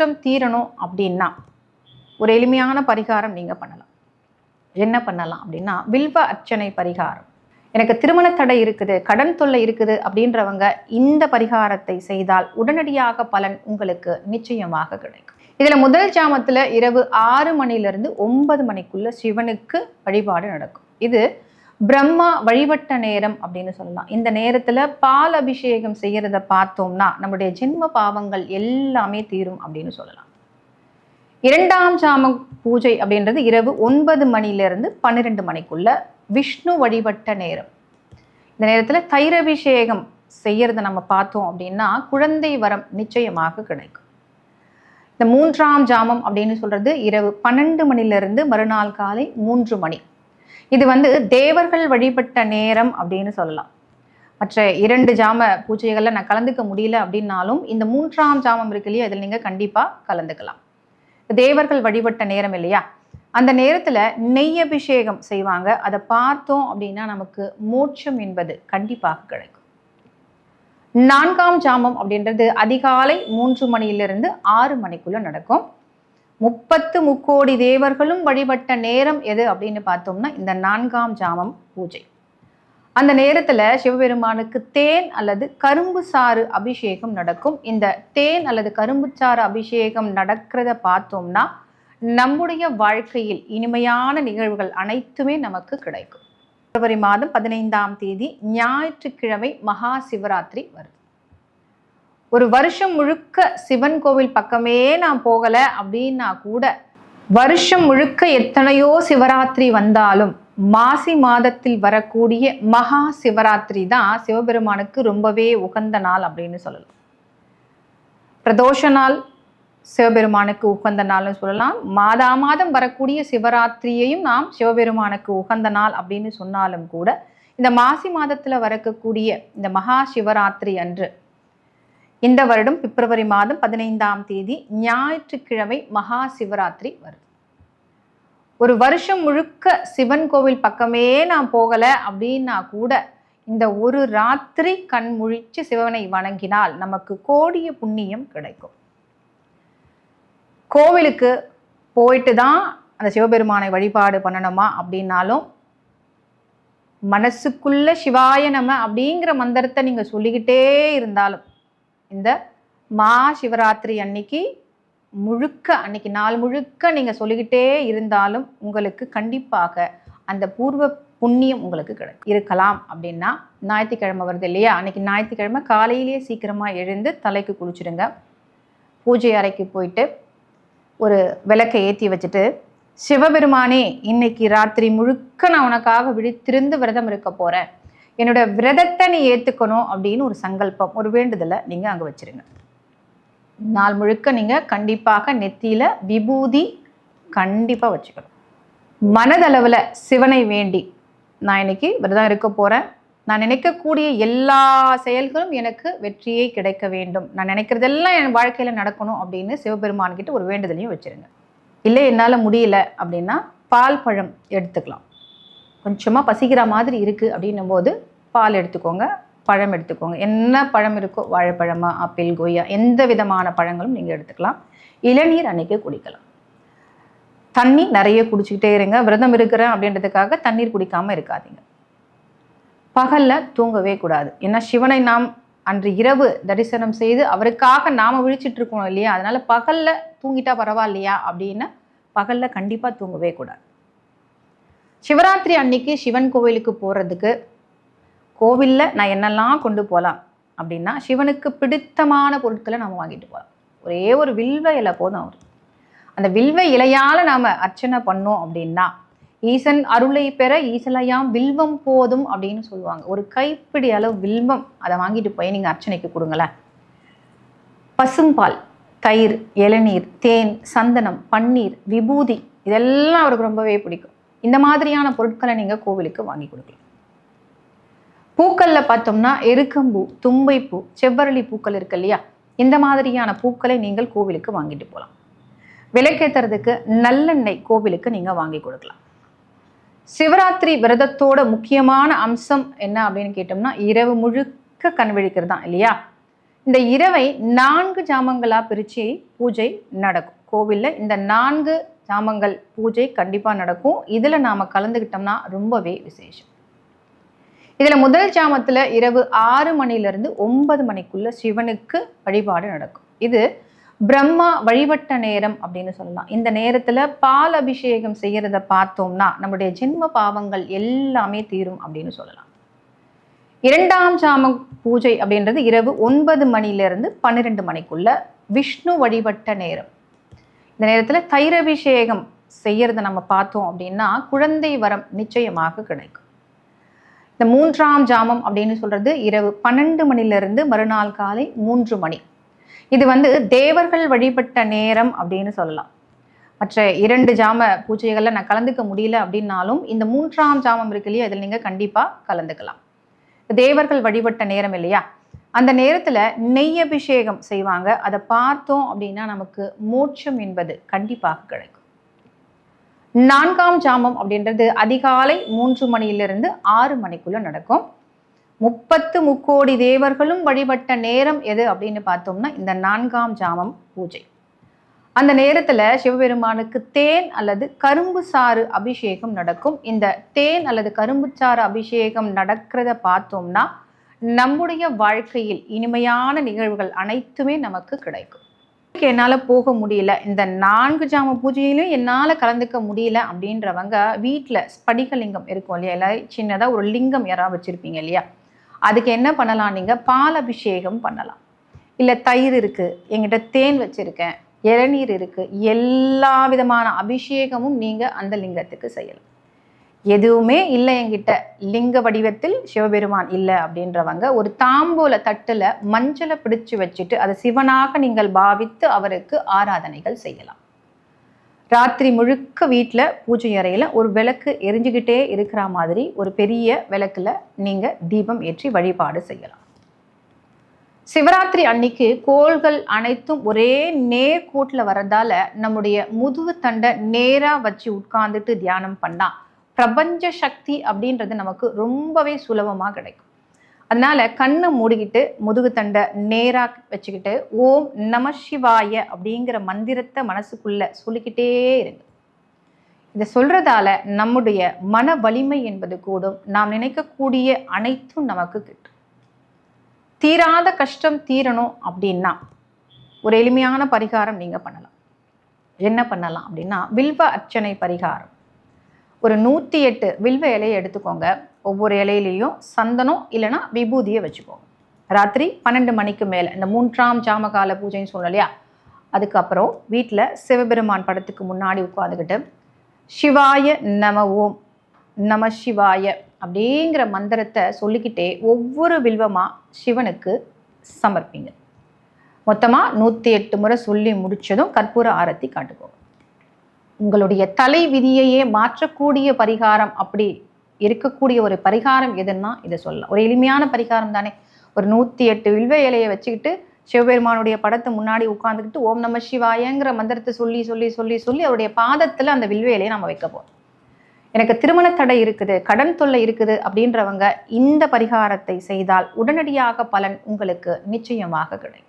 கஷ்டம் தீரணும் அப்படின்னா ஒரு எளிமையான பரிகாரம் நீங்கள் பண்ணலாம். என்ன பண்ணலாம் அப்படின்னா வில்வ அர்ச்சனை பரிகாரம். எனக்கு திருமண தடை இருக்குது கடன் தொல்லை இருக்குது அப்படின்றவங்க இந்த பரிகாரத்தை செய்தால் உடனடியாக பலன் உங்களுக்கு நிச்சயமாக கிடைக்கும். இதில் முதல் ஜாமத்தில் இரவு ஆறு மணிலிருந்து ஒன்பது மணிக்குள்ள சிவனுக்கு வழிபாடு நடக்கும். இது பிரம்மா வழிபட்ட நேரம் அப்படின்னு சொல்லலாம். இந்த நேரத்தில் பால் அபிஷேகம் செய்கிறத பார்த்தோம்னா நம்முடைய ஜென்ம பாவங்கள் எல்லாமே தீரும் அப்படின்னு சொல்லலாம். இரண்டாம் ஜாம பூஜை அப்படின்றது இரவு ஒன்பது மணிலேருந்து பன்னிரெண்டு மணிக்குள்ள விஷ்ணு வழிபட்ட நேரம். இந்த நேரத்தில் தைரபிஷேகம் செய்கிறத நம்ம பார்த்தோம் அப்படின்னா குழந்தை வரம் நிச்சயமாக கிடைக்கும். இந்த மூன்றாம் ஜாமம் அப்படின்னு சொல்கிறது இரவு பன்னெண்டு மணிலிருந்து மறுநாள் காலை மூன்று மணி. இது வந்து தேவர்கள் வழிபட்ட நேரம் அப்படின்னு சொல்லலாம். மற்ற இரண்டு ஜாம பூஜைகளில் நான் கலந்துக்க முடியல அப்படின்னாலும் இந்த மூன்றாம் ஜாமம் இருக்கு இல்லையா? இதில் நீங்கள் கண்டிப்பாக கலந்துக்கலாம். தேவர்கள் வழிபட்ட நேரம் இல்லையா? அந்த நேரத்தில் நெய் அபிஷேகம் செய்வாங்க. அதை பார்த்தோம் அப்படின்னா நமக்கு மோட்சம் என்பது கண்டிப்பாக கிடைக்கும். நான்காம் ஜாமம் அப்படின்றது அதிகாலை மூன்று மணியிலிருந்து ஆறு மணிக்குள்ளே நடக்கும். முப்பத்து முக்கோடி தேவர்களும் வழிபட்ட நேரம் எது அப்படின்னு பார்த்தோம்னா இந்த நான்காம் ஜாமம் பூஜை. அந்த நேரத்தில் சிவபெருமானுக்கு தேன் அல்லது கரும்பு சாறு அபிஷேகம் நடக்கும். இந்த தேன் அல்லது கரும்பு சாறு அபிஷேகம் நடக்கிறத பார்த்தோம்னா நம்முடைய வாழ்க்கையில் இனிமையான நிகழ்வுகள் அனைத்துமே நமக்கு கிடைக்கும். பிப்ரவரி மாதம் பதினைந்தாம் தேதி ஞாயிற்றுக்கிழமை மகா சிவராத்திரி வருது. ஒரு வருஷம் முழுக்க சிவன் கோவில் பக்கமே நான் போகலை அப்படின்னா கூட வருஷம் முழுக்க எத்தனையோ சிவராத்திரி வந்தாலும் மாசி மாதத்தில் வரக்கூடிய மகா சிவராத்திரி தான் சிவபெருமானுக்கு ரொம்பவே உகந்த நாள் அப்படின்னு சொல்லலாம். பிரதோஷ நாள் சிவபெருமானுக்கு உகந்த நாள்னு சொல்லலாம். மாதா மாதம் வரக்கூடிய சிவராத்திரியையும் நாம் சிவபெருமானுக்கு உகந்த நாள் அப்படின்னு சொன்னாலும் கூட இந்த மாசி மாதத்தில் வரக்கூடிய இந்த மகா சிவராத்திரி அன்று இந்த வருடம் பிப்ரவரி மாதம் பதினைந்தாம் தேதி ஞாயிற்றுக்கிழமை மகா சிவராத்திரி வருது. ஒரு வருஷம் முழுக்க சிவன் கோவில் பக்கமே நான் போகலை அப்படின்னா கூட இந்த ஒரு ராத்திரி கண் முழிச்சு சிவனை வணங்கினால் நமக்கு கோடிய புண்ணியம் கிடைக்கும். கோவிலுக்கு போயிட்டு தான் அந்த சிவபெருமானை வழிபாடு பண்ணணுமா அப்படின்னாலும் மனசுக்குள்ள சிவாய நம அப்படிங்கிற மந்திரத்தை நீங்கள் சொல்லிக்கிட்டே இருந்தாலும் இந்த மா சிவராத்திரி அன்னைக்கு முழுக்க அன்னைக்கு நாள் முழுக்க நீங்கள் சொல்லிக்கிட்டே இருந்தாலும் உங்களுக்கு கண்டிப்பாக அந்த பூர்வ புண்ணியம் உங்களுக்கு கிடைக்கும் இருக்கலாம் அப்படின்னா ஞாயிற்றுக்கிழமை வருது இல்லையா? அன்னைக்கு ஞாயிற்றுக்கிழமை காலையிலேயே சீக்கிரமாக எழுந்து தலைக்கு குளிச்சிடுங்க. பூஜை அறைக்கு போயிட்டு ஒரு விளக்கை ஏற்றி வச்சுட்டு சிவபெருமானே இன்னைக்கு ராத்திரி முழுக்க நான் உனக்காக விழித்திருந்து விரதம் இருக்க போகிறேன் என்னோட விரதத்தை நீ ஏற்றுக்கணும் அப்படின்னு ஒரு சங்கல்பம் ஒரு வேண்டுதலை நீங்கள் அங்கே வச்சுருங்க. நாள் முழுக்க நீங்கள் கண்டிப்பாக நெத்தியில் விபூதி கண்டிப்பாக வச்சுக்கணும். மனதளவில் சிவனை வேண்டி நான் இன்னைக்கு விரதம் இருக்க போகிறேன் நான் நினைக்கக்கூடிய எல்லா செயல்களும் எனக்கு வெற்றியை கிடைக்க வேண்டும். நான் நினைக்கிறதெல்லாம் என் வாழ்க்கையில் நடக்கணும் அப்படின்னு சிவபெருமான்கிட்ட ஒரு வேண்டுதலையும் வச்சுருங்க. இல்லை என்னால் முடியல அப்படின்னா பால் பழம் எடுத்துக்கலாம். கொஞ்சமாக பசிக்கிற மாதிரி இருக்குது அப்படின்னும் போது பால் எடுத்துக்கோங்க பழம் எடுத்துக்கோங்க. என்ன பழம் இருக்கோ வாழைப்பழமா ஆப்பிள் கொய்யா எந்த விதமான பழங்களும் நீங்கள் எடுத்துக்கலாம். இளநீர் அன்னைக்கு குடிக்கலாம். தண்ணி நிறைய குடிச்சிக்கிட்டே இருங்க. விரதம் இருக்கிறேன் அப்படின்றதுக்காக தண்ணீர் குடிக்காமல் இருக்காதீங்க. பகலில் தூங்கவே கூடாது. ஏன்னா சிவனை நாம் அன்று இரவு தரிசனம் செய்து அவருக்காக நாம் விழிச்சிட்டு இருக்கோம் இல்லையா? அதனால் பகலில் தூங்கிட்டா பரவாயில்லையா? அப்படின்னு பகலில் கண்டிப்பாக தூங்கவே கூடாது. சிவராத்திரி அன்னைக்கு சிவன் கோவிலுக்கு போகிறதுக்கு கோவிலில் நான் என்னெல்லாம் கொண்டு போகலாம் அப்படின்னா சிவனுக்கு பிடித்தமான பொருட்களை நம்ம வாங்கிட்டு போகலாம் ஒரே ஒரு வில்வ இலை போதும் அவர். அந்த வில்வ இலையால் நாம் அர்ச்சனை பண்ணோம் அப்படின்னா ஈசன் அருளை பெற ஈசலையாம் வில்வம் போதும் அப்படின்னு சொல்லுவாங்க. ஒரு கைப்பிடி அளவு வில்வம் அதை வாங்கிட்டு போய் நீங்கள் அர்ச்சனைக்கு கொடுங்களேன். பசும்பால் தயிர் இளநீர் தேன் சந்தனம் பன்னீர் விபூதி இதெல்லாம் அவருக்கு ரொம்பவே பிடிக்கும். இந்த மாதிரியான பொருட்களை நீங்கள் கோவிலுக்கு வாங்கி கொடுக்கலாம். பூக்களில் பார்த்தோம்னா எருக்கம்பூ தும்பைப்பூ செவ்வரளி பூக்கள் இருக்கு இல்லையா? இந்த மாதிரியான பூக்களை நீங்கள் கோவிலுக்கு வாங்கிட்டு போகலாம். விளக்கேத்துறதுக்கு நல்லெண்ணெய் கோவிலுக்கு நீங்கள் வாங்கி கொடுக்கலாம். சிவராத்திரி விரதத்தோட முக்கியமான அம்சம் என்ன அப்படின்னு கேட்டோம்னா இரவு முழுக்க கண் விழிக்கிறது தான் இல்லையா? இந்த இரவை நான்கு ஜாமங்களாக பிரித்து பூஜை நடக்கும். கோவிலில் இந்த நான்கு ஜாமங்கள் பூஜை கண்டிப்பாக நடக்கும். இதில் நாம் கலந்துக்கிட்டோம்னா ரொம்பவே விசேஷம். இதில் முதல் ஜாமத்தில் இரவு ஆறு மணிலேருந்து ஒன்பது மணிக்குள்ள சிவனுக்கு வழிபாடு நடக்கும். இது பிரம்மா வழிபட்ட நேரம் அப்படின்னு சொல்லலாம். இந்த நேரத்தில் பால் அபிஷேகம் செய்கிறத பார்த்தோம்னா நம்முடைய ஜென்ம பாவங்கள் எல்லாமே தீரும் அப்படின்னு சொல்லலாம். இரண்டாம் ஜாம பூஜை அப்படின்றது இரவு ஒன்பது மணிலிருந்து பன்னிரெண்டு மணிக்குள்ள விஷ்ணு வழிபட்ட நேரம். இந்த நேரத்தில் தைரபிஷேகம் செய்யறத நம்ம பார்த்தோம் அப்படின்னா குழந்தை வரம் நிச்சயமாக கிடைக்கும். இந்த மூன்றாம் ஜாமம் அப்படின்னு சொல்றது இரவு பன்னெண்டு மணிலிருந்து மறுநாள் காலை மூன்று மணி. இது வந்து தேவர்கள் வழிபட்ட நேரம் அப்படின்னு சொல்லலாம். மற்ற இரண்டு ஜாம பூஜைகளில் நான் கலந்துக்க முடியல அப்படின்னாலும் இந்த மூன்றாம் ஜாமம் இருக்கு இல்லையா? இதில் நீங்கள் கண்டிப்பாக கலந்துக்கலாம். தேவர்கள் வழிபட்ட நேரம் இல்லையா? அந்த நேரத்தில் நெய் அபிஷேகம் செய்வாங்க. அதை பார்த்தோம் அப்படின்னா நமக்கு மோட்சம் என்பது கண்டிப்பாக கிடைக்கும். நான்காம் ஜாமம் அப்படின்றது அதிகாலை மூன்று மணியிலிருந்து ஆறு மணிக்குள்ள நடக்கும். முப்பத்து முக்கோடி தேவர்களும் வழிபட்ட நேரம் எது அப்படின்னு பார்த்தோம்னா இந்த நான்காம் ஜாமம் பூஜை. அந்த நேரத்தில் சிவபெருமானுக்கு தேன் அல்லது கரும்பு சாறு அபிஷேகம் நடக்கும். இந்த தேன் அல்லது கரும்பு சாறு அபிஷேகம் நடக்கிறத பார்த்தோம்னா நம்முடைய வாழ்க்கையில் இனிமையான நிகழ்வுகள் அனைத்துமே நமக்கு கிடைக்கும். என்னால் போக முடியல? இந்த நான்கு ஜாம பூஜையிலும் என்னால் கலந்துக்க முடியல அப்படின்றவங்க வீட்டில் ஸ்படிகலிங்கம் இருக்கும் இல்லையா? இல்லை சின்னதாக ஒரு லிங்கம் யாராவது வச்சுருப்பீங்க இல்லையா? அதுக்கு என்ன பண்ணலாம் நீங்கள் பால் அபிஷேகம் பண்ணலாம். இல்லை தயிர் இருக்குது எங்கிட்ட தேன் வச்சுருக்கேன் இளநீர் இருக்குது எல்லா விதமான அபிஷேகமும் நீங்கள் அந்த லிங்கத்துக்கு செய்யலாம். எதுவுமே இல்லை என்கிட்ட. லிங்க வடிவத்தில் சிவபெருமான் இல்லை அப்படின்றவங்க ஒரு தாம்பூல தட்டுல மஞ்சளை பிடிச்சு வச்சுட்டு அதை சிவனாக நீங்கள் பாவித்து அவருக்கு ஆராதனைகள் செய்யலாம். ராத்திரி முழுக்க வீட்டில் பூஜை அறையில் ஒரு விளக்கு எரிஞ்சுக்கிட்டே இருக்கிற மாதிரி ஒரு பெரிய விளக்கில் நீங்கள் தீபம் ஏற்றி வழிபாடு செய்யலாம். சிவராத்திரி அன்னைக்கு கோள்கள் அனைத்தும் ஒரே நேர்கோட்டில் வர்றதால நம்முடைய முதுகு தண்டை நேராக வச்சு உட்கார்ந்துட்டு தியானம் பண்ணா பிரபஞ்ச சக்தி அப்படின்றது நமக்கு ரொம்பவே சுலபமாக கிடைக்கும். அதனால கண்ணை மூடிக்கிட்டு முதுகு தண்டை நேராக வச்சுக்கிட்டு ஓம் நம சிவாய அப்படிங்கிற மந்திரத்தை மனசுக்குள்ள சொல்லிக்கிட்டே இருங்க. இதை சொல்றதால நம்முடைய மன வலிமை என்பது கூடும். நாம் நினைக்கக்கூடிய அனைத்தும் நமக்கு கிட்டும். தீராத கஷ்டம் தீரணும் அப்படின்னா ஒரு எளிமையான பரிகாரம் நீங்க பண்ணலாம். என்ன பண்ணலாம் அப்படின்னா வில்வ அர்ச்சனை பரிகாரம். ஒரு நூற்றி எட்டு வில்வ இலையை எடுத்துக்கோங்க. ஒவ்வொரு இலையிலையும் சந்தனம் இல்லைன்னா விபூதியை வச்சுக்கோங்க. ராத்திரி பன்னெண்டு மணிக்கு மேலே இந்த மூன்றாம் ஜாமகால பூஜைன்னு சொல்லணும் இல்லையா? அதுக்கப்புறம் வீட்டில் சிவபெருமான் படத்துக்கு முன்னாடி உட்காந்துக்கிட்டு சிவாய நம ஓம் நம சிவாய அப்படிங்கிற மந்திரத்தை சொல்லிக்கிட்டே ஒவ்வொரு வில்வமாக சிவனுக்கு சமர்ப்பிங்க. மொத்தமாக நூற்றி எட்டு முறை சொல்லி முடிச்சதும் கற்பூர ஆரத்தி காட்டுக்கோங்க. உங்களுடைய தலை விதியையே மாற்றக்கூடிய பரிகாரம் அப்படி இருக்கக்கூடிய ஒரு பரிகாரம் எதுன்னா இதை சொல்லலாம். ஒரு எளிமையான பரிகாரம் தானே. ஒரு நூற்றி எட்டு வில்வ இலையை வச்சுக்கிட்டு சிவபெருமானுடைய படத்தை முன்னாடி உட்காந்துக்கிட்டு ஓம் நம சிவாயங்கிற மந்திரத்தை சொல்லி சொல்லி சொல்லி சொல்லி அவருடைய பாதத்தில் அந்த வில்வ இலையை நம்ம வைக்க போகிறோம் எனக்கு திருமண தடை இருக்குது கடன் தொல்லை இருக்குது அப்படின்றவங்க இந்த பரிகாரத்தை செய்தால் உடனடியாக பலன் உங்களுக்கு நிச்சயமாக கிடைக்கும்.